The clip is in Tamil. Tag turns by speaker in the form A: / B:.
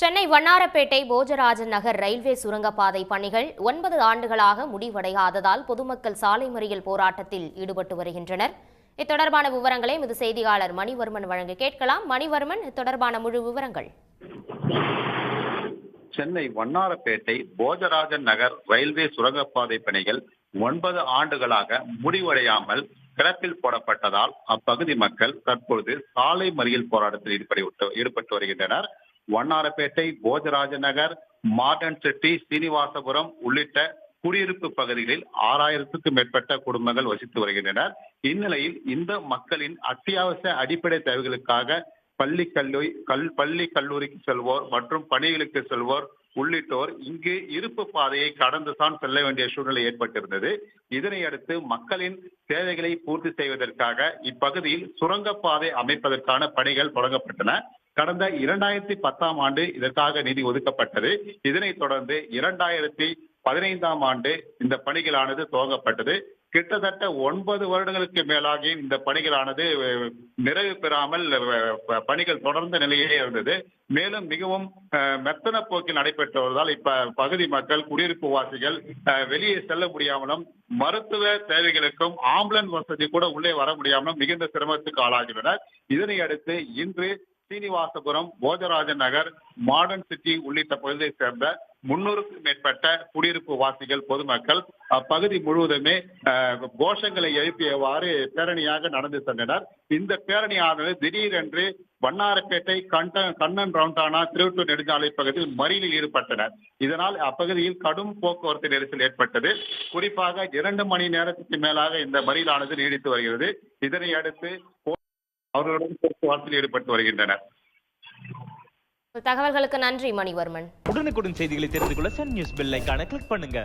A: சென்னை வண்ணாரப்பேட்டை போஜராஜன் நகர் ரயில்வே சுரங்கப்பாதை பணிகள் ஒன்பது ஆண்டுகளாக முடிவடையாததால் பொதுமக்கள் சாலை மறியல் போராட்டத்தில் ஈடுபட்டு வருகின்றனர். இத்தொடர்பான விவரங்களை இது செய்தியாளர் மணிவர்மன் வழங்க கேட்கலாம். மணிவர்மன் இத்தொடர்பான முழு விவரங்கள்.
B: சென்னை வண்ணாரப்பேட்டை போஜராஜன் நகர் ரயில்வே சுரங்கப்பாதை பணிகள் ஒன்பது ஆண்டுகளாக முடிவடையாமல் கிடப்பில் போடப்பட்டதால் அப்பகுதி மக்கள் தற்பொழுது சாலை மறியல் போராட்டத்தில் ஈடுபட்டு ஈடுபட்டு வருகின்றனர். வண்ணாரப்பேட்டை போஜராஜ நகர் மாடர்ன் சிட்டி சீனிவாசபுரம் உள்ளிட்ட குடியிருப்பு பகுதிகளில் ஆறாயிரத்துக்கும் மேற்பட்ட குடும்பங்கள் வசித்து வருகின்றனர். இந்நிலையில் இந்த மக்களின் அத்தியாவசிய அடிப்படை தேவைகளுக்காக பள்ளி கல்லூரி கல் பள்ளி கல்லூரிக்கு செல்வோர் மற்றும் பணிகளுக்கு செல்வோர் உள்ளிட்டோர் இங்கு இருப்பு பாதையை கடந்து தான் செல்ல வேண்டிய சூழ்நிலை ஏற்பட்டிருந்தது. இதனை அடுத்து மக்களின் தேவைகளை பூர்த்தி செய்வதற்காக இப்பகுதியில் சுரங்கப்பாதை அமைப்பதற்கான பணிகள் தொடங்கப்பட்டன. கடந்த இரண்டாயிரத்தி பத்தாம் ஆண்டு இதற்காக நிதி ஒதுக்கப்பட்டது. இதனைத் தொடர்ந்து இரண்டாயிரத்தி பதினைந்தாம் ஆண்டு இந்த பணிகளானது துவங்கப்பட்டது. கிட்டத்தட்ட ஒன்பது வருடங்களுக்கு மேலாகி இந்த பணிகளானது நிறைவு பெறாமல் பணிகள் தொடர்ந்த நிலையிலே இருந்தது. மேலும் மிகவும் அஹ், மெத்தன போக்கில் நடைபெற்று வருவதால் இப்ப பகுதி மக்கள் குடியிருப்பு வாசிகள் அஹ், வெளியே செல்ல முடியாமலும் மருத்துவ தேவைகளுக்கும் ஆம்புலன்ஸ் வசதி கூட உள்ளே வர முடியாமலும் மிகுந்த சிரமத்துக்கு ஆளாகின்றனர். இதனை அடுத்து இன்று சீனிவாசபுரம் போஜராஜன் நகர் மாடர்ன் சிட்டி உள்ளிட்ட பகுதியைச் சேர்ந்த முன்னூறுக்கும் மேற்பட்ட குடியிருப்பு வாசிகள் பொதுமக்கள் அப்பகுதி முழுவதுமே கோஷங்களை எழுப்பியவாறு பேரணியாக நடந்து சென்றனர். இந்த பேரணியானது திடீரென்று வண்ணாரப்பேட்டை கண்டன் கண்ணன் ரவுண்டானா திருவட்டூர் நெடுஞ்சாலை பகுதியில் மறியலில் ஈடுபட்டனர். இதனால் அப்பகுதியில் கடும் போக்குவரத்து நெரிசல் ஏற்பட்டது. குறிப்பாக இரண்டு மணி நேரத்துக்கு மேலாக இந்த மறியலானது நீடித்து வருகிறது. இதனை அடுத்து அவர்களுடன் போக்குவரத்தில் ஈடுபட்டு வருகின்றனர்.
A: தகவல்களுக்கு நன்றி மணிவர்மன்.
C: உடனுக்குடன் செய்திகளை தெரிந்து கொள்ள சன் நியூஸ் பெல் ஐகானை கிளிக் பண்ணுங்க.